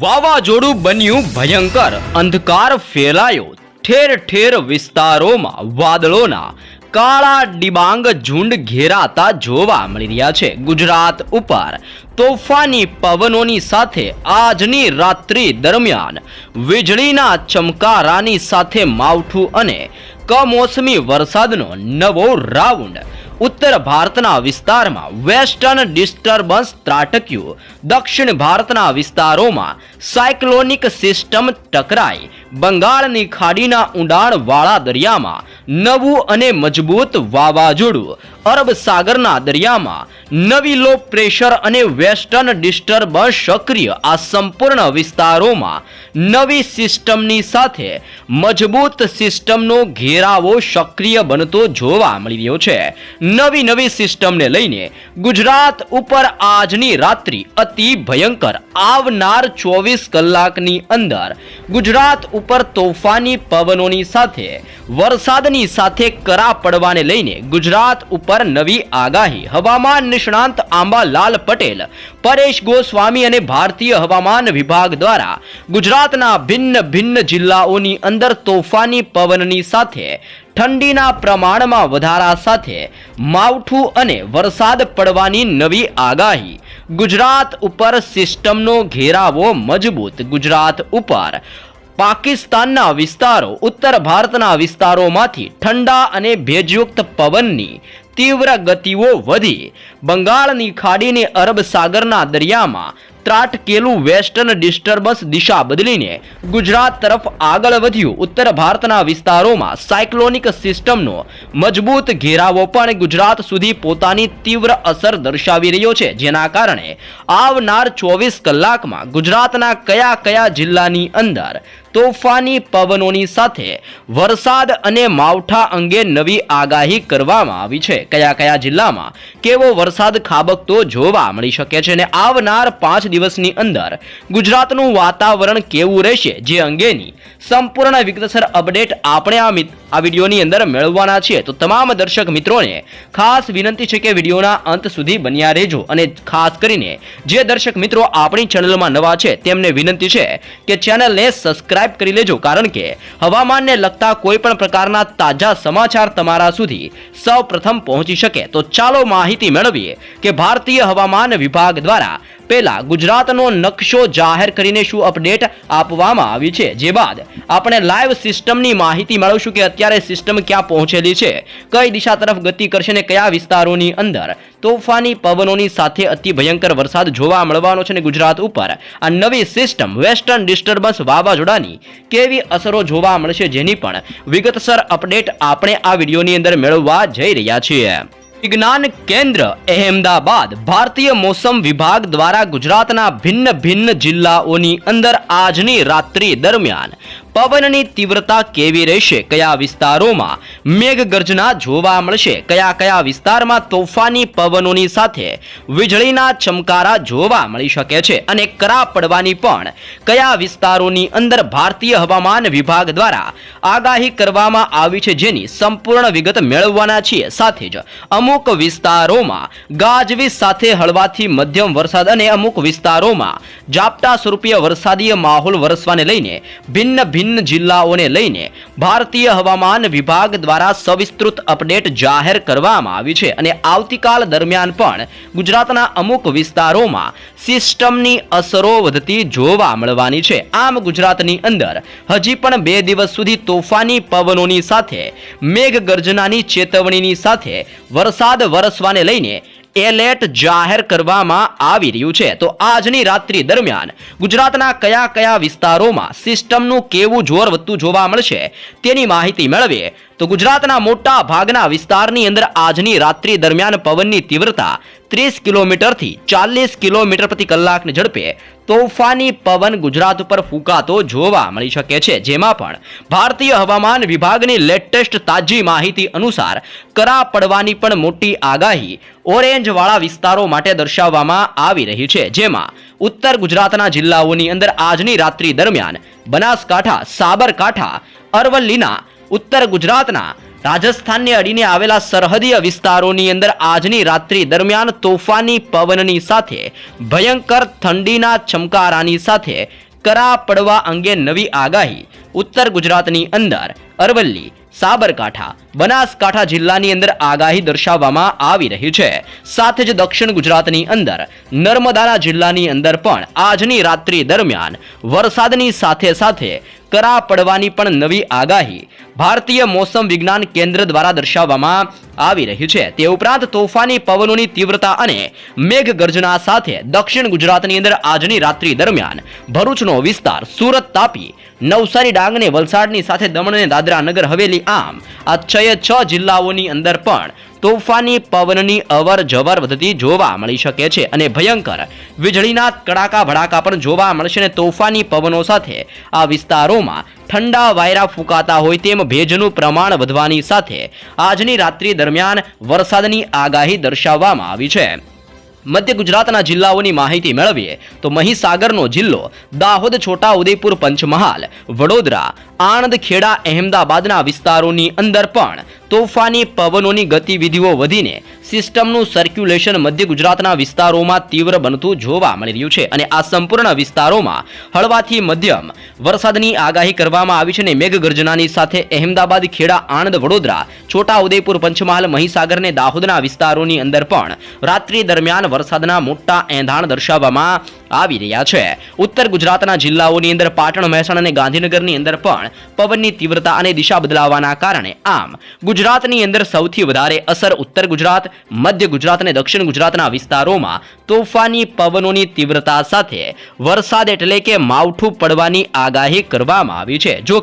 વાવાઝોડું બન્યું ભયંકર. અંધકાર ફેલાયો. ઠેર ઠેર વિસ્તારોમાં વાદળોના કાળા ડિબાંગ ઝુંડ ઘેરાતા જોવા મળી રહ્યા છે. ગુજરાત ઉપર તોફાની પવનોની સાથે આજની રાત્રિ દરમિયાન વીજળીના ચમકારાની સાથે માવઠું અને કમોસમી વરસાદનો નવો રાઉન્ડ ઉત્તર ભારતના વિસ્તારમાં વેસ્ટર્ન ડિસ્ટર્બન્સ ત્રાટક્યું. દક્ષિણ ભારતના વિસ્તારોમાં સાયક્લોનિક સિસ્ટમ ટકરાઈ. બંગાળની ખાડીના ઊંડાણવાળા દરિયામાં નવું અને મજબૂત વાવાઝોડું. અરબ સાગરના દરિયામાં નવી લો પ્રેશર અને વેસ્ટર્ન ડિસ્ટર્બન્સ સક્રિય આ સંપૂર્ણ વિસ્તારોમાં નવી સિસ્ટમની સાથે મજબૂત સિસ્ટમનો ઘેરાવો સક્રિય બનતો જોવા મળી રહ્યો છે. નવી નવી સિસ્ટમને લઈને ગુજરાત ઉપર આજની રાત્રિ અતિ ભયંકર. આવનાર ચોવીસ કલાકની અંદર ગુજરાત ઉપર તોફાની પવનોની સાથે, વરસાદની સાથે કરા પડવાને લઈને ગુજરાત ઉપર નવી આગાહી. હવામાન નિષ્ણાંત આંબાલાલ પટેલ, પરેશ ગોસ્વામી અને ભારતીય હવામાન વિભાગ દ્વારા ગુજરાતના ભિન્ન ભિન્ન જિલ્લાઓની અંદર તોફાની પવનની સાથે, ઠંડીના પ્રમાણમાં વધારા સાથે માવઠું અને વરસાદ પડવાની નવી આગાહી. ગુજરાત ઉપર સિસ્ટમનો ઘેરાવો મજબૂત. ગુજરાત ઉપર પાકિસ્તાનના વિસ્તારો ઉત્તર ભારતના વિસ્તારોમાંથી ઠંડા અને ભેજયુક્ત પવનની તીવ્ર ગતિઓ વધી. બંગાળની ખાડીને અરબ સાગરના દરિયામાં ત્રાટકેલું વેસ્ટર્ન ડિસ્ટર્બન્સ દિશા બદલીને ગુજરાત તરફ આગળ વધ્યું. ઉત્તર ભારતના વિસ્તારોમાં સાયક્લોનિક સિસ્ટમનો મજબૂત ઘેરાવો પણ ગુજરાત સુધી પોતાની તીવ્ર અસર દર્શાવી રહ્યો છે. જેના કારણે આવનાર ચોવીસ કલાકમાં ગુજરાતના કયા કયા જિલ્લાની અંદર તોફાની પવનોની સાથે વરસાદ અને માવઠા અંગે નવી આગાહી કરવામાં આવી છે. કયા કયા જિલ્લામાં કેવો વરસાદ ખાબકતો જોવા મળી શકે છે અને આવનાર પાંચ દિવસની અંદર ગુજરાતનું વાતાવરણ કેવું રહેશે જે અંગેની સંપૂર્ણ વિગતસર અપડેટ આપણે આ આ વિડીયોની અંદર મેળવવાના છીએ. તો તમામ દર્શક મિત્રોને ખાસ વિનંતી છે કે વિડીયોના અંત સુધી બન્યા રહેજો અને ખાસ કરીને જે દર્શક મિત્રો આપણી ચેનલમાં નવા છે તેમને વિનંતી છે કે ચેનલને સબસ્ક્રાઇબ કરી લેજો. કારણ કે હવામાનને લગતા કોઈ પણ પ્રકારના તાજા સમાચાર તમારા સુધી સૌપ્રથમ પહોંચી શકે તો ચાલો માહિતી મેળવીએ કે ભારતીય હવામાન વિભાગ દ્વારા પહેલા ગુજરાતનો નકશો જાહેર કરીને શું અપડેટ આપવામાં આવી છે? જે બાદ આપણે લાઈવ સિસ્ટમની માહિતી મેળવશું કે અત્યારે સિસ્ટમ ક્યાં પહોંચેલી છે? કઈ દિશા તરફ ગતિ કરશે ને કયા વિસ્તારોની અંદર? તોફાની પવનોની સાથે અતિ ભયંકર વરસાદ જોવા મળવાનો છે ને ગુજરાત ઉપર. આ નવી સિસ્ટમ વેસ્ટર્ન ડિસ્ટર્બન્સ વાવાઝોડાની કેવી અસરો જોવા મળશે જેની પણ વિગતસર અપડેટ આપણે આ વિડીયોની અંદર મેળવવા જઈ રહ્યા છીએ. વિજ્ઞાન કેન્દ્ર, અહેમદાબાદ, ભારતીય મોસમ વિભાગ દ્વારા ગુજરાતના ભિન્ન ભિન્ન જિલ્લાઓની અંદર આજની રાત્રિ દરમિયાન પવનની તીવ્રતા કેવી રહેશે, કયા વિસ્તારોમાં મેઘગર્જના જોવા મળશે, કયા કયા વિસ્તારમાં તોફાની પવનોની સાથે વીજળીના ચમકારા જોવા મળી શકે છે અને કરા પડવાની પણ કયા વિસ્તારોની અંદર ભારતીય હવામાન વિભાગ દ્વારા આગાહી કરવામાં આવી છે જેની સંપૂર્ણ વિગત મેળવવાના છીએ. સાથે જ અમુક વિસ્તારોમાં ગાજવીજ સાથે હળવાથી મધ્યમ વરસાદ અને અમુક વિસ્તારોમાં ઝાપટા સ્વરૂપીય વરસાદીય માહોલ વરસવાને લઈને ભિન્ન ભિન્ન જિલ્લાઓને લઈને ભારતીય હવામાન વિભાગ દ્વારા સવિસ્તૃત અપડેટ જાહેર કરવામાં આવી છે અને આવતીકાલ દરમિયાન પણ ગુજરાતના અમુક વિસ્તારોમાં સિસ્ટમની અસરો વધતી જોવા મળવાની છે. આમ ગુજરાતની અંદર હજી પણ બે દિવસ સુધી તોફાની પવનોની સાથે મેઘગર્જનાની ચેતવણીની સાથે વરસાદ વરસવાને લઈને એલર્ટ જાહેર કરવામાં આવી રહ્યું છે. તો આજની રાત્રિ દરમિયાન ગુજરાતના કયા કયા વિસ્તારોમાં સિસ્ટમનું કેવું જોર વધતું જોવા મળશે તેની માહિતી મેળવીએ તો ગુજરાતના મોટા ભાગના વિસ્તારની અંદર આજની રાત્રિ દરમિયાન પવનની તીવ્રતા ત્રીસ કિલોમીટરથી ચાલીસ કિલોમીટર પ્રતિ કલાકની ઝડપે તોફાની પવન ગુજરાત ઉપર ફૂંકાતો જોવા મળી શકે છે. જેમાં પણ ભારતીય હવામાન વિભાગની લેટેસ્ટ તાજી માહિતી અનુસાર કરા પડવાની પણ મોટી આગાહી ઓરેન્જવાળા વિસ્તારો માટે દર્શાવવામાં આવી રહી છે. જેમાં ઉત્તર ગુજરાતના જિલ્લાઓની અંદર આજની રાત્રિ દરમિયાન બનાસકાંઠા, સાબરકાંઠા, અરવલ્લીના ઉત્તર ગુજરાતના રાજસ્થાનને અડીને આવેલા સરહદીય વિસ્તારોની અંદર આજની રાત્રિ દરમિયાન તોફાની પવનની સાથે ભયંકર ઠંડીના ચમકારાની સાથે કરા પડવા અંગે નવી આગાહી ઉત્તર ગુજરાતની અંદર અરવલ્લી, સાબરકાંઠા, બનાસકાંઠા જિલ્લાની અંદર આગાહી દર્શાવવામાં આવી રહી છે. સાથે જ દક્ષિણ ગુજરાતની અંદર નર્મદાના જિલ્લાની અંદર પણ આજની રાત્રિ દરમિયાન વરસાદની સાથે સાથે કરા પડવાની પણ નવી આગાહી ભારતીય મોસમ વિજ્ઞાન કેન્દ્ર દ્વારા દર્શાવવામાં આવી રહી છે. તે ઉપરાંત તોફાની પવનોની તીવ્રતા અને મેઘગર્જના સાથે દક્ષિણ ગુજરાતની અંદર આજની રાત્રિ દરમિયાન ભરૂચનો વિસ્તાર સુરત તાપી, નવસારી ડાંગ અને વલસાડની સાથે દમણ અને દાદરા નગર હવેલી આમ આ છ જિલ્લાઓની અંદર પણ તોફાની પવનની અવર જવર વધતી જોવા મળી શકે છે અને ભયંકર વીજળીના કડાકા ભડાકા પણ જોવા મળશે અને તોફાની પવનો સાથે આ વિસ્તારોમાં ઠંડા વાયરા ફૂંકાતા હોય તેમ ભેજનું પ્રમાણ વધવાની સાથે આજની રાત્રિ દરમિયાન વરસાદની આગાહી દર્શાવવામાં આવી છે. મધ્ય ગુજરાતના જિલ્લાઓની માહિતી મેળવીએ તો મહીસાગરનો જિલ્લો દાહોદ છોટા ઉદેપુર પંચમહાલ, વડોદરા આણંદ, ખેડા, અહેમદાબાદના વિસ્તારોની અંદર પણ તોફાની પવનોની ગતિવિધિઓ વધીને સિસ્ટમનું સર્ક્યુલેશન મધ્ય ગુજરાતના વિસ્તારોમાં તીવ્ર બનતું જોવા મળી રહ્યું છે અને આ સંપૂર્ણ વિસ્તારોમાં હળવાથી મધ્યમ વરસાદની આગાહી કરવામાં આવી છે અને મેઘગર્જનાની સાથે અહેમદાબાદ, ખેડા, આણંદ, વડોદરા છોટા ઉદેપુર પંચમહાલ, મહીસાગર અને દાહોદના વિસ્તારોની અંદર પણ રાત્રિ દરમિયાન વરસાદના મોટા એંધાણ દર્શાવવામાં આવી રહ્યા છે. ઉત્તર ગુજરાતના જિલ્લાઓની અંદર પાટણ, મહેસાણા અને ગાંધીનગરની અંદર પણ પવનની તીવ્રતા અને દિશા બદલાવાના કારણે આમ ગુજરાતની અંદર સૌથી વધારે અસર ઉત્તર ગુજરાત, મધ્ય ગુજરાત અને દક્ષિણ ગુજરાતના વિસ્તારોમાં તોફાની પવનોની તીવ્રતા સાથે વરસાદ એટલે કે માવઠું પડવાની આગાહી કરવામાં આવી છે. જો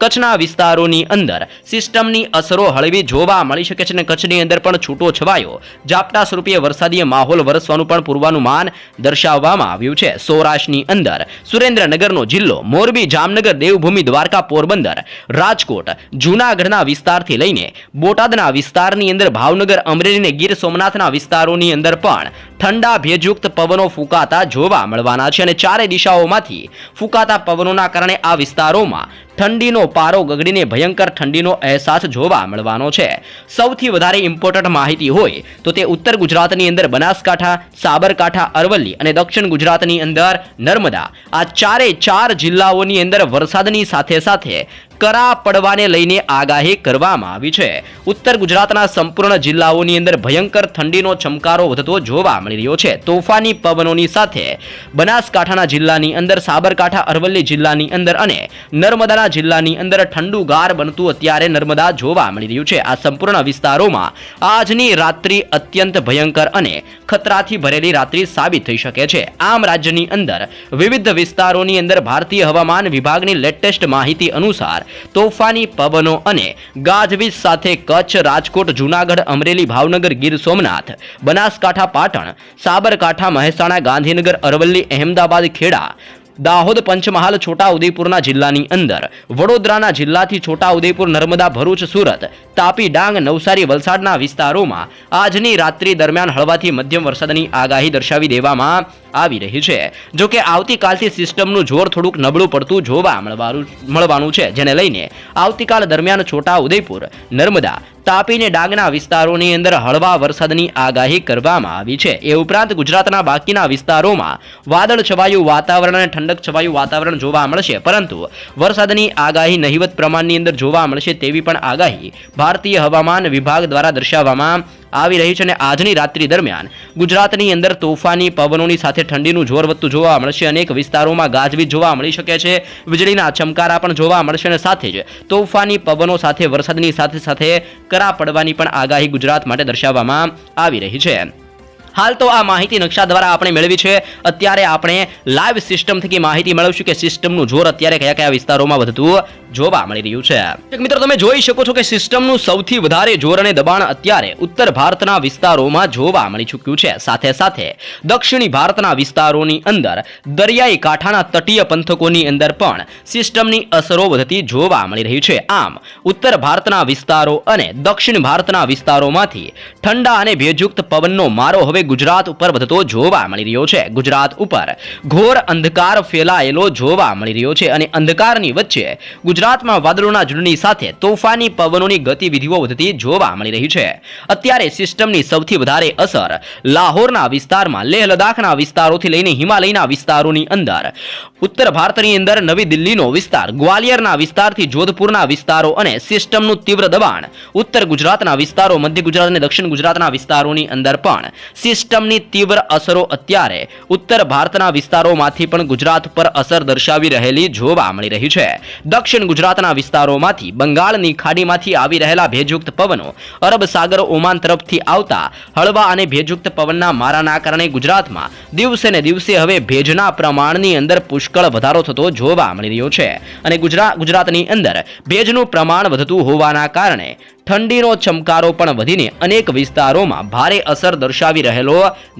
કચ્છના વિસ્તારોની અંદર સિસ્ટમની અસરો હળવી જોવા મળી શકે છે અને કચ્છની અંદર પણ છૂટો છવાયો. ઝાપટા સ્વરૂપે વરસાદીય માહોલ વરસવાનું પણ પૂર્વાનુમાન દર્શાવવામાં આવ્યું છે. સૌરાષ્ટ્રની અંદર સુરેન્દ્રનગરનો જિલ્લો મોરબી, જામનગર, દેવભૂમિ, દ્વારકા પોરબંદર, રાજકોટ, જૂનાગઢના વિસ્તારથી લઈને બોટાદના વિસ્તારની અંદર ભાવનગર, અમરેલી અને ગીર સોમનાથના વિસ્તારોની અંદર પણ ઠંડા, ભેજયુક્ત પવનો ફૂંકાતા જોવા મળવાના છે અને ચારે દિશાઓમાંથી ફૂંકાતા પવનોના કારણે આ વિસ્તારોમાં ઠંડીનો પારો ગગડીને ભયંકર ઠંડીનો અહેસાસ જોવા મળવાનો છે. સૌથી વધારે ઇમ્પોર્ટન્ટ માહિતી હોય તો તે ઉત્તર ગુજરાતની અંદર બનાસકાંઠા, સાબરકાંઠા, અરવલ્લી અને દક્ષિણ ગુજરાતની અંદર નર્મદા. આ ચારે ચાર જિલ્લાઓની અંદર વરસાદની સાથે સાથે કરા પડવાને લઈને આગાહી કરવામાં આવી છે. ઉત્તર ગુજરાતના સંપૂર્ણ જિલ્લાઓની અંદર ભયંકર ઠંડીનો ચમકારો વધતો જોવા મળી રહ્યો છે. તોફાની પવનોની સાથે બનાસકાંઠાના જિલ્લાની અંદર, સાબરકાંઠા, અરવલ્લી જિલ્લાની અંદર અને નર્મદાના જિલ્લાની અંદર ઠંડુગાર બનતું અત્યારે નર્મદા જોવા મળી રહ્યું છે. આ સંપૂર્ણ વિસ્તારોમાં આજની રાત્રિ અત્યંત ભયંકર અને ખતરાથી ભરેલી રાત્રિ સાબિત થઈ શકે છે. આમ રાજ્યની અંદર વિવિધ વિસ્તારોની અંદર ભારતીય હવામાન વિભાગની લેટેસ્ટ માહિતી અનુસાર તોફાની પવનો અને ગાજવીજ સાથે કચ્છ, રાજકોટ, જૂનાગઢ, અમરેલી, ભાવનગર, ગીર સોમનાથ, બનાસકાંઠા, પાટણ, સાબરકાંઠા, મહેસાણા, ગાંધીનગર, અરવલ્લી, અહેમદાબાદ, ખેડા દાહોદ પંચમહાલ છોટાઉદેપુરના જિલ્લાની અંદર. વડોદરાના જિલ્લાથી છોટાઉદેપુર, નર્મદા, ભરૂચ, સુરત, તાપી, ડાંગ, નવસારી, વલસાડના વિસ્તારોમાં આજની રાત્રિ દરમિયાન હળવાથી મધ્યમ વરસાદની આગાહી દર્શાવી દેવામાં આવી રહી છે. જો કે આવતીકાલથી સિસ્ટમનું જોર થોડુંક નબળું પડતું જોવા મળવાનું મળવાનું છે, જેને લઈને આવતીકાલ દરમિયાન છોટા ઉદયપુર નર્મદા, તાપી ને ડાંગના વિસ્તારોની અંદર હળવા વરસાદની આગાહી કરવામાં આવી છે. એ ઉપરાંત ગુજરાતના બાકીના વિસ્તારોમાં વાદળ છવાયું વાતાવરણ અને ઠંડક છવાયું વાતાવરણ જોવા મળશે. પરંતુ વરસાદની આગાહી નહિવત પ્રમાણની અંદર જોવા મળશે તેવી પણ આગાહી ભારતીય હવામાન વિભાગ દ્વારા દર્શાવવામાં આવી રહી છે અને આજની રાત્રિ દરમિયાન ગુજરાતની અંદર તોફાની પવનોની સાથે ઠંડીનું જોર વધતું જોવા મળશે. અનેક વિસ્તારોમાં ગાજવીજ જોવા મળી શકે છે. વીજળીના ચમકારા પણ જોવા મળશે અને સાથે જ તોફાની પવનો સાથે વરસાદની સાથે સાથે કરા પડવાની પણ આગાહી ગુજરાત માટે દર્શાવવામાં આવી રહી છે. હાલ તો આ માહિતી નકશા દ્વારા આપણે મેળવી છે. અત્યારે આપણે લાઈવ સિસ્ટમ થકી માહિતી મેળવશું કે સિસ્ટમનું જોર અત્યારે કયા કયા વિસ્તારોમાં વધતું જોવા મળી રહ્યું છે. મિત્રો, તમે જોઈ શકો છો કે સિસ્ટમનું સૌથી વધારે જોર અને દબાણ અત્યારે ઉત્તર ભારતના વિસ્તારોમાં જોવા મળી ચૂક્યું છે. સાથે સાથે દક્ષિણી ભારતના વિસ્તારોની અંદર દરિયાઈ કાંઠાના તટીય પંથકોની અંદર પણ સિસ્ટમની અસરો વધતી જોવા મળી રહી છે. આમ, ઉત્તર ભારતના વિસ્તારો અને દક્ષિણ ભારતના વિસ્તારોમાંથી ઠંડા અને ભેજયુક્ત પવનનો મારો હવે ગુજરાત ઉપર વધતો જોવા મળી રહ્યો છે. ગુજરાત ઉપર ઘોર અંધકાર ફેલાયેલો જોવા મળી રહ્યો છે અને અંધકારની વચ્ચે ગુજરાતમાં વાદળોના ઝુંડની સાથે તોફાની પવનોની ગતિવિધિઓ વધતી જોવા મળી રહી છે. અત્યારે સિસ્ટમની સૌથી વધારે અસર લાહોરના વિસ્તારમાં લેહ લદાખના વિસ્તારોથી લઈને હિમાલયના વિસ્તારોની અંદર. ઉત્તર ભારતની અંદર નવી દિલ્હીનો વિસ્તાર, ગ્વાલિયરના વિસ્તારથી જોધપુરના વિસ્તારો અને સિસ્ટમનું તીવ્ર દબાણ. ઉત્તર ગુજરાતના વિસ્તારો, મધ્ય ગુજરાત અને દક્ષિણ ગુજરાતના વિસ્તારોની અંદર પણ સિસ્ટમની તીવ્ર અસરો અત્યારે ઉત્તર ભારતના વિસ્તારોમાંથી પણ ગુજરાત પર અસર દર્શાવી રહેલી જોવા મળી રહી છે. દક્ષિણ ગુજરાતના વિસ્તારોમાંથી બંગાળની ખાડીમાંથી આવી રહેલા ભેજયુક્ત પવનો અરબ સાગર ઓમાન તરફથી આવતા હળવા અને ભેજયુક્ત પવનના મારાના કારણે ગુજરાતમાં દિવસે ને દિવસે હવે ભેજના પ્રમાણની અંદર પુષ્કળ વધારો થતો જોવા મળી રહ્યો છે. અને ગુજરાત ગુજરાતની અંદર ભેજનું પ્રમાણ વધતું હોવાના કારણે ઠંડીનો ચમકારો પણ વધીને અનેક વિસ્તારોમાં ભારે અસર દર્શાવી રહેલો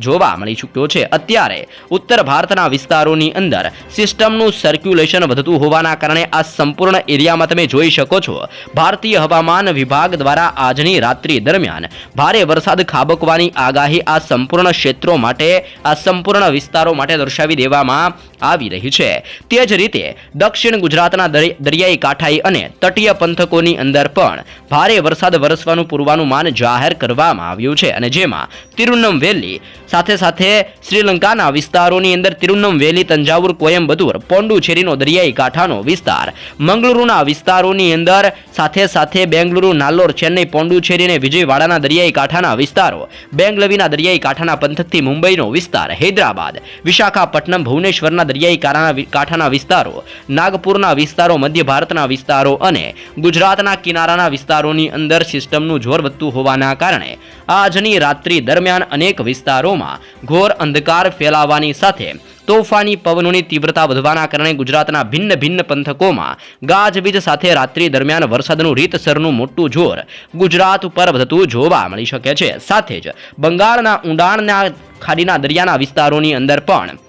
જોવા મળી ચૂક્યો છે. અત્યારે ઉત્તર ભારતના વિસ્તારોની અંદર સિસ્ટમનું સર્ક્યુલેશન વધતું હોવાના કારણે આ સંપૂર્ણ એરિયામાં તમે જોઈ શકો છો. ભારતીય હવામાન વિભાગ દ્વારા આજની રાત્રિ દરમિયાન ભારે વરસાદ ખાબકવાની આગાહી આ સંપૂર્ણ ક્ષેત્રો માટે, આ સંપૂર્ણ વિસ્તારો માટે દર્શાવી દેવામાં આવી રહી છે. તે જ રીતે દક્ષિણ ગુજરાતના દરિયાઈ કાંઠાઈ અને તટીય પંથકોની અંદર પણ ભારે વરસાદ વરસવાનું પૂર્વાનુમાન જાહેર કરવામાં આવ્યું છે અને જેમાં તિરુનમવેલી સાથે સાથે શ્રીલંકાના વિસ્તારોની અંદર તિરુનમવેલી તંજાવુર કોયમ્બતુર પોંડુચેરીનો દરિયાઈ કાંઠાનો વિસ્તાર, મંગલુરુના વિસ્તારોની અંદર સાથે સાથે બેંગલુરુ, નાલ્લોર, ચેન્નઈ, પોંડુચેરી અને વિજયવાડાના દરિયાઈ કાંઠાના વિસ્તારો, બેંગલવીના દરિયાઈ કાંઠાના પંથકથી મુંબઈનો વિસ્તાર, હૈદરાબાદ, વિશાખાપટ્ટનમ, ભુવનેશ્વરના દરિયાઈ કાંઠાના વિસ્તારો, નાગપુરના વિસ્તારો, મધ્ય ભારતના વિસ્તારો અને ગુજરાતના કિનારાના વિસ્તારોની અંદર સિસ્ટમનું જોર વધતું હોવાના કારણે આજની રાત્રિ દરમિયાન અનેક વિસ્તારોમાં ઘોર અંધકાર ફેલાવાની સાથે તોફાની પવનોની તીવ્રતા વધવાના કારણે ગુજરાતના ભિન્ન ભિન્ન પંથકોમાં ગાજવીજ સાથે રાત્રિ દરમિયાન વરસાદનું રીતસરનું મોટું જોર ગુજરાત ઉપર વધતું જોવા મળી શકે છે. સાથે જ બંગાળના ઊંડાણના ખાડીના દરિયાના વિસ્તારોની અંદર પણ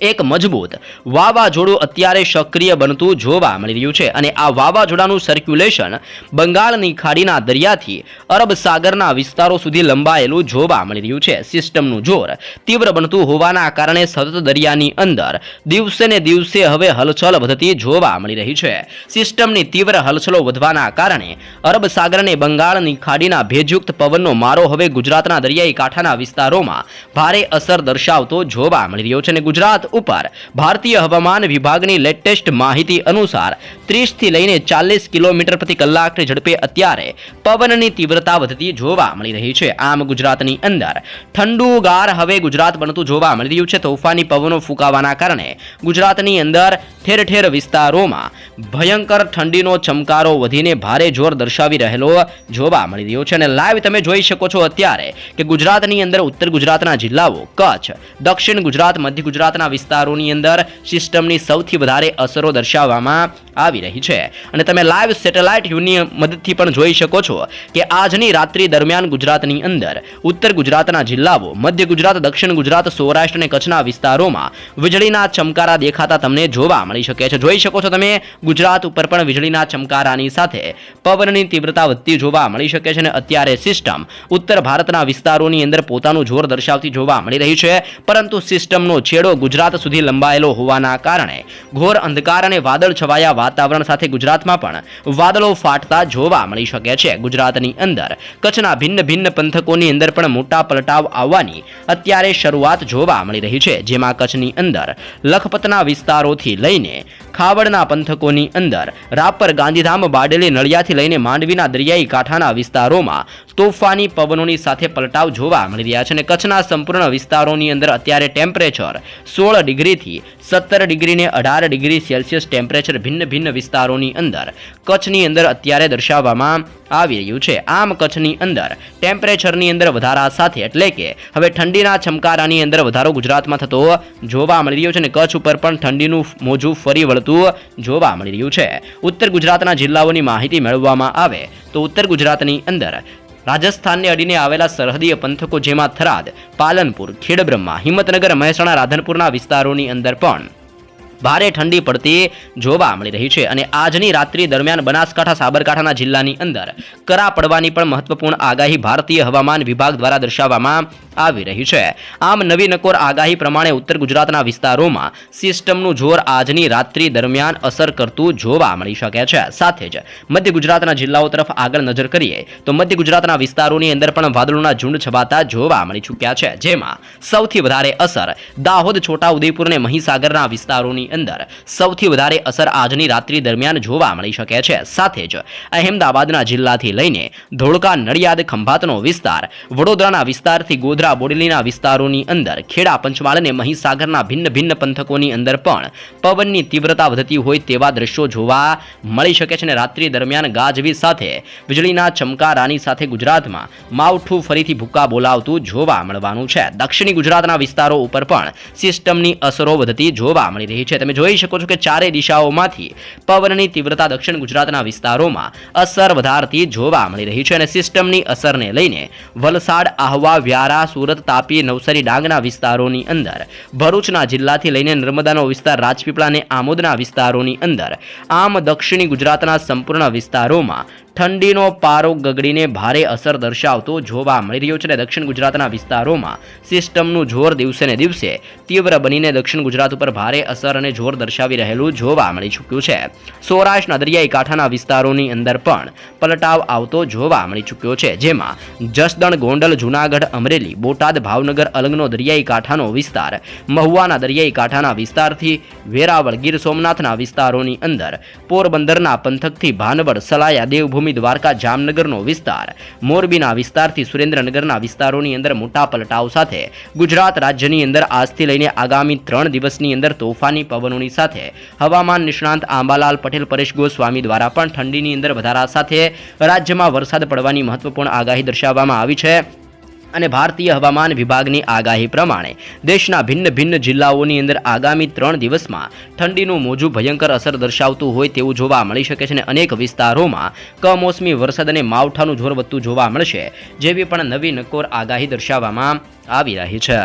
એક મજબૂત વાવાઝોડું અત્યારે સક્રિય બનતું જોવા મળી રહ્યું છે અને આ વાવાઝોડાનું સર્ક્યુલેશન બંગાળની ખાડીના દરિયાથી અરબ સાગરના વિસ્તારો સુધી લંબાયેલું જોવા મળી રહ્યું છે. સિસ્ટમનું જોર તીવ્ર બનતું હોવાના કારણે સતત દરિયાની અંદર દિવસે ને દિવસે હવે હલચલ વધતી જોવા મળી રહી છે. સિસ્ટમની તીવ્ર હલચલો વધવાના કારણે અરબ સાગર અને બંગાળની ખાડીના ભેજયુક્ત પવનનો મારો હવે ગુજરાતના દરિયાઈ કાંઠાના વિસ્તારોમાં ભારે અસર દર્શાવતો જોવા મળી રહ્યો છે અને ગુજરાત ઉપર ભારતીય હવામાન વિભાગની લેટેસ્ટ માહિતી અનુસાર ત્રીસથી લઈને ચાલીસ કિલોમીટર પ્રતિ કલાકની ઝડપે અત્યારે પવનની તીવ્રતા વધતી જોવા મળી રહી છે. આમ ગુજરાતની અંદર ઠંડુગાર હવે ગુજરાત બનતું જોવા મળી રહ્યું છે. તોફાની પવનો ફૂંકાવાના કારણે ગુજરાતની અંદર ઠેર ઠેર વિસ્તારોમાં ભયંકર ઠંડીનો ચમકારો વધીને ભારે જોર દર્શાવી રહેલો જોવા મળી રહ્યો છે. અને લાઈવ તમે જોઈ શકો છો અત્યારે કે ગુજરાતની અંદર ઉત્તર ગુજરાતના જિલ્લાઓ, કચ્છ, દક્ષિણ ગુજરાત, મધ્ય ગુજરાતના વિસ્તારોની અંદર સિસ્ટમની સૌથી વધારે અસરો દર્શાવવામાં આવી રહી છે. અને તમે લાઈવ સેટેલાઇટ યુની મદદથી પણ જોઈ શકો છો કે આજની રાત્રિ દરમિયાન ગુજરાતની અંદર, ઉત્તર ગુજરાતના જિલ્લાઓ, મધ્ય ગુજરાત, દક્ષિણ ગુજરાત, સૌરાષ્ટ્ર અને કચ્છના વિસ્તારોમાં વીજળીના ચમકારા દેખાતા તમને જોવા મળી શકે છે. જોઈ શકો છો તમે, ગુજરાત ઉપર પણ વીજળીના ચમકારાની સાથે પવનની તીવ્રતા વધતી જોવા મળી શકે છે અને અત્યારે સિસ્ટમ ઉત્તર ભારતના વિસ્તારોની અંદર પોતાનું જોર દર્શાવતી જોવા મળી રહી છે. પરંતુ સિસ્ટમનો છેડો ગુજરાત સુધી લંબાયેલો હોવાના કારણે ઘોર અંધકાર અને વાદળ છવાયા વાતાવરણ સાથે ગુજરાતમાં પણ વાદળો ફાટતા જોવા મળી શકે છે. ગુજરાતની અંદર કચ્છના ભિન્ન ભિન્ન પંથકોની અંદર પણ મોટા પલટાવ આવવાની અત્યારે શરૂઆત જોવા મળી રહી છે. જેમાં કચ્છની અંદર લખપતના વિસ્તારોથી લઈને ખાવડના પંથકોની અંદર. રાપર, ગાંધીધામ, બાડેલી, નળિયાથી લઈને માંડવીના દરિયાઈ કાંઠાના વિસ્તારોમાં તોફાની પવનોની સાથે પલટાવ જોવા મળી રહ્યા છે અને કચ્છના સંપૂર્ણ વિસ્તારોની અંદર અત્યારે ટેમ્પરેચર સોળ ડિગ્રીથી સત્તર ડિગ્રીને અઢાર ડિગ્રી સેલ્સિયસ ટેમ્પરેચર ભિન્ન ભિન્ન વિસ્તારોની અંદર કચ્છની અંદર અત્યારે દર્શાવવામાં આવી રહ્યું છે. આમ કચ્છની અંદર ટેમ્પરેચરની અંદર વધારા સાથે એટલે કે હવે ઠંડીના છમકારાની અંદર વધારો ગુજરાતમાં થતો જોવા મળી રહ્યો છે અને કચ્છ ઉપર પણ ઠંડીનું મોજું ફરી વળતું જોવા મળી રહ્યું છે. ઉત્તર ગુજરાતના જિલ્લાઓની માહિતી મેળવવામાં આવે તો ઉત્તર ગુજરાતની અંદર રાજસ્થાનને અડીને આવેલા સરહદીય પંથકો જેમાં થરાદ, પાલનપુર, ખેડબ્રહ્મા, હિંમતનગર, મહેસાણા, રાધનપુરના વિસ્તારોની અંદર પણ ભારે ઠંડી પડતી જોવા મળી રહી છે અને આજની રાત્રિ દરમિયાન બનાસકાંઠા, સાબરકાંઠાના જિલ્લાની અંદર કરા પડવાની પણ મહત્વપૂર્ણ આગાહી ભારતીય હવામાન વિભાગ દ્વારા દર્શાવવામાં આવી રહી છે. આમ નવી નકોર આગાહી પ્રમાણે ઉત્તર ગુજરાતના વિસ્તારોમાં સિસ્ટમનું જોર આજની રાત્રિ દરમિયાન અસર કરતું જોવા મળી શકે છે. સાથે જ મધ્ય ગુજરાતના જિલ્લાઓ તરફ આગળ નજર કરીએ તો મધ્ય ગુજરાતના વિસ્તારોની અંદર પણ વાદળોના ઝુંડ છવાતા જોવા મળી ચૂક્યા છે, જેમાં સૌથી વધારે અસર દાહોદ છોટા ઉદેપુર અને મહીસાગરના વિસ્તારોની અંદર સૌથી વધારે અસર આજની રાત્રિ દરમિયાન જોવા મળી શકે છે. સાથે જ અહેમદાબાદના જિલ્લાથી લઈને ધોળકા, નડિયાદ ખંભાતનો વિસ્તાર, વડોદરાના વિસ્તારથી ગોધરા, બોડેલીના વિસ્તારોની અંદર ખેડા, પંચમહાલ અને મહીસાગરના ભિન્ન ભિન્ન પંથકોની અંદર પણ પવનની તીવ્રતા વધતી હોય તેવા દ્રશ્યો જોવા મળી શકે છે અને રાત્રિ દરમિયાન ગાજવીજ સાથે, વીજળીના ચમકારાની સાથે ગુજરાતમાં માવઠું ફરીથી ભૂક્કા બોલાવતું જોવા મળવાનું છે. દક્ષિણી ગુજરાતના વિસ્તારો ઉપર પણ સિસ્ટમની અસરો વધતી જોવા મળી રહી છે. તમે જોઈ શકો છો કે ચારે દિશાઓમાંથી પવનની તીવ્રતા દક્ષિણ ગુજરાતના વિસ્તારોમાં અસર વધારતી જોવા મળી રહી છે અને સિસ્ટમની અસરને લઈને વલસાડ, આહવા, વ્યારા, સુરત, તાપી, નવસારી, ડાંગના વિસ્તારોની અંદર, ભરૂચના જિલ્લાથી લઈને નર્મદાનો વિસ્તાર રાજપીપળા અને આમોદના વિસ્તારોની અંદર, આમ દક્ષિણી ગુજરાતના સંપૂર્ણ વિસ્તારોમાં ઠંડીનો પારો ગગડીને ભારે અસર દર્શાવતો જોવા મળી રહ્યો છે અને દક્ષિણ ગુજરાતના વિસ્તારોમાં સિસ્ટમનું જોર દિવસે ને દિવસે તીવ્ર બનીને દક્ષિણ ગુજરાત ઉપર ભારે અસર અને જોર દર્શાવી રહેલું જોવા મળી ચૂક્યું છે. સૌરાષ્ટ્રના દરિયાઈ કાંઠાના વિસ્તારોની અંદર પણ પલટાવ આવતો જોવા મળી ચૂક્યો છે, જેમાં જસદણ, ગોંડલ, જૂનાગઢ, અમરેલી, બોટાદ, ભાવનગર, અલંગનો દરિયાઈ કાંઠાનો વિસ્તાર, મહુવાના દરિયાઈ કાંઠાના વિસ્તારથી વેરાવળ, ગીર સોમનાથના વિસ્તારોની અંદર પોરબંદરના પંથકથી ભાનવડ, સલાયા, દેવભૂમિ દ્વારકા જામનગરનો વિસ્તાર. મોરબીના વિસ્તારથી સુરેન્દ્રનગરના વિસ્તારોની અંદર મોટા પલટાવ સાથે ગુજરાત રાજ્યની અંદર આજથી લઈને આગામી ત્રણ દિવસની અંદર તોફાની પવનોની સાથે હવામાન નિષ્ણાંત આંબાલાલ પટેલ, પરેશ ગોસ્વામી દ્વારા પણ ઠંડીની અંદર વધારા સાથે રાજ્યમાં વરસાદ પડવાની મહત્વપૂર્ણ આગાહી દર્શાવવામાં આવી છે. અને ભારતીય હવામાન વિભાગની આગાહી પ્રમાણે દેશના ભિન્ન ભિન્ન જિલ્લાઓની અંદર આગામી ત્રણ દિવસમાં ઠંડીનું મોજું ભયંકર અસર દર્શાવતું હોય તેવું જોવા મળી શકે છે અને અનેક વિસ્તારોમાં કમોસમી વરસાદ અને માવઠાનું જોર વધતું જોવા મળશે, જેવી પણ નવી નકોર આગાહી દર્શાવવામાં આવી રહી છે.